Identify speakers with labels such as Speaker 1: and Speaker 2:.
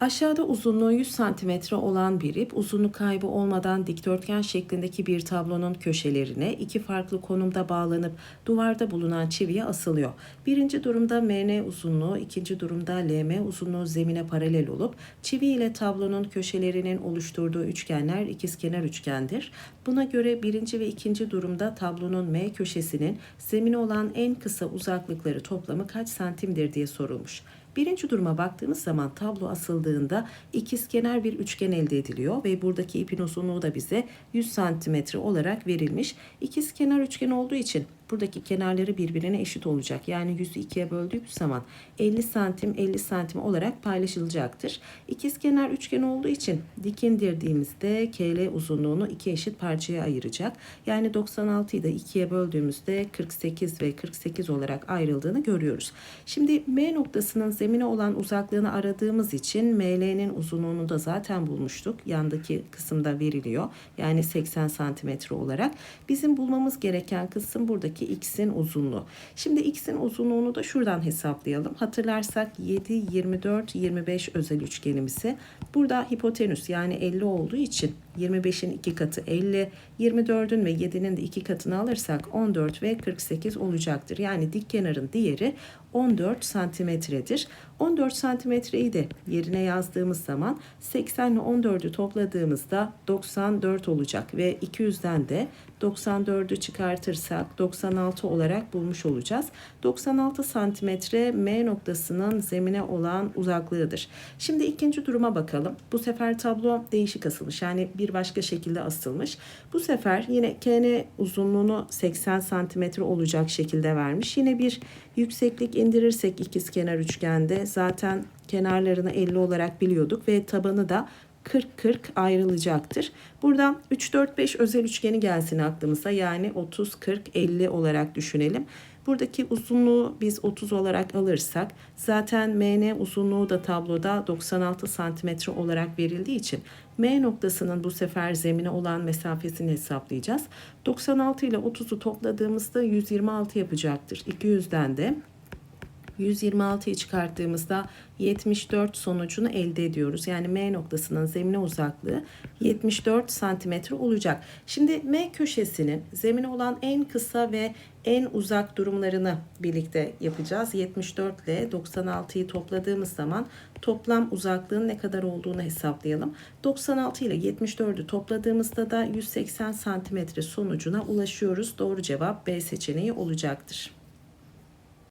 Speaker 1: Aşağıda uzunluğu 100 cm olan bir ip uzunluk kaybı olmadan dikdörtgen şeklindeki bir tablonun köşelerine iki farklı konumda bağlanıp duvarda bulunan çiviye asılıyor. Birinci durumda MN uzunluğu, ikinci durumda LM uzunluğu zemine paralel olup çivi ile tablonun köşelerinin oluşturduğu üçgenler ikizkenar üçgendir. Buna göre birinci ve ikinci durumda tablonun M köşesinin zemine olan en kısa uzaklıkları toplamı kaç santimdir diye sorulmuş. Birinci duruma baktığımız zaman tablo asıldığında ikizkenar bir üçgen elde ediliyor ve buradaki ipin uzunluğu da bize 100 santimetre olarak verilmiş. İkizkenar üçgen olduğu için buradaki kenarları birbirine eşit olacak. Yani 100'ü ikiye böldüğümüz zaman 50 santim 50 santim olarak paylaşılacaktır. İkizkenar üçgen olduğu için dik indirdiğimizde KL uzunluğunu iki eşit parçaya ayıracak. Yani 96'yı da ikiye böldüğümüzde 48 ve 48 olarak ayrıldığını görüyoruz. Şimdi M noktasının zemine olan uzaklığını aradığımız için ML'nin uzunluğunu da zaten bulmuştuk. Yandaki kısımda veriliyor. Yani 80 santimetre olarak. Bizim bulmamız gereken kısım buradaki x'in uzunluğu. Şimdi x'in uzunluğunu da şuradan hesaplayalım. Hatırlarsak 7, 24, 25 özel üçgenimizi. Burada hipotenüs yani 50 olduğu için 25'in 2 katı 50, 24'ün ve 7'nin de 2 katını alırsak 14 ve 48 olacaktır. Yani dik kenarın diğeri 14 santimetredir. 14 santimetreyi de yerine yazdığımız zaman 80 ile 14'ü topladığımızda 94 olacak ve 200'den de 94'ü çıkartırsak 96 olarak bulmuş olacağız. 96 santimetre M noktasının zemine olan uzaklığıdır. Şimdi ikinci duruma bakalım. Bu sefer tablo değişik asılmış. Yani bir başka şekilde asılmış. Bu sefer yine KN uzunluğunu 80 santimetre olacak şekilde vermiş. Yine bir yükseklik indirirsek ikizkenar üçgende zaten kenarlarını 50 olarak biliyorduk ve tabanı da 40-40 ayrılacaktır. Buradan 3-4-5 özel üçgeni gelsin aklımıza. Yani 30-40-50 olarak düşünelim. Buradaki uzunluğu biz 30 olarak alırsak zaten MN uzunluğu da tabloda 96 santimetre olarak verildiği için M noktasının bu sefer zemine olan mesafesini hesaplayacağız. 96 ile 30'u topladığımızda 126 yapacaktır. 200'den de 126'yı çıkarttığımızda 74 sonucunu elde ediyoruz. Yani M noktasının zemine uzaklığı 74 santimetre olacak. Şimdi M köşesinin zemine olan en kısa ve en uzak durumlarını birlikte yapacağız. 74 ile 96'yı topladığımız zaman toplam uzaklığın ne kadar olduğunu hesaplayalım. 96 ile 74'ü topladığımızda da 180 santimetre sonucuna ulaşıyoruz. Doğru cevap B seçeneği olacaktır.